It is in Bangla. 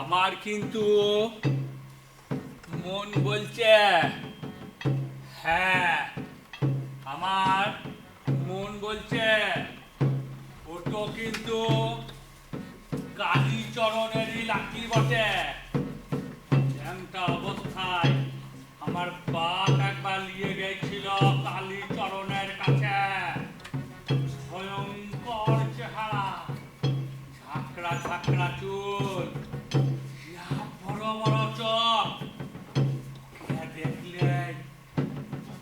আমার কিন্তু মন বলছে হ্যাঁ আমার মন বলছে, ওটো কিন্তু কালীচরণেরই লাঠি বটে। জ্যাংটা অবস্থায় আমার বাপ একবার নিয়ে গেছিল কালীচরণের কাছে। ভয়ঙ্কর চেহারা, ঝাঁকড়া ঝাঁকড়া চুল।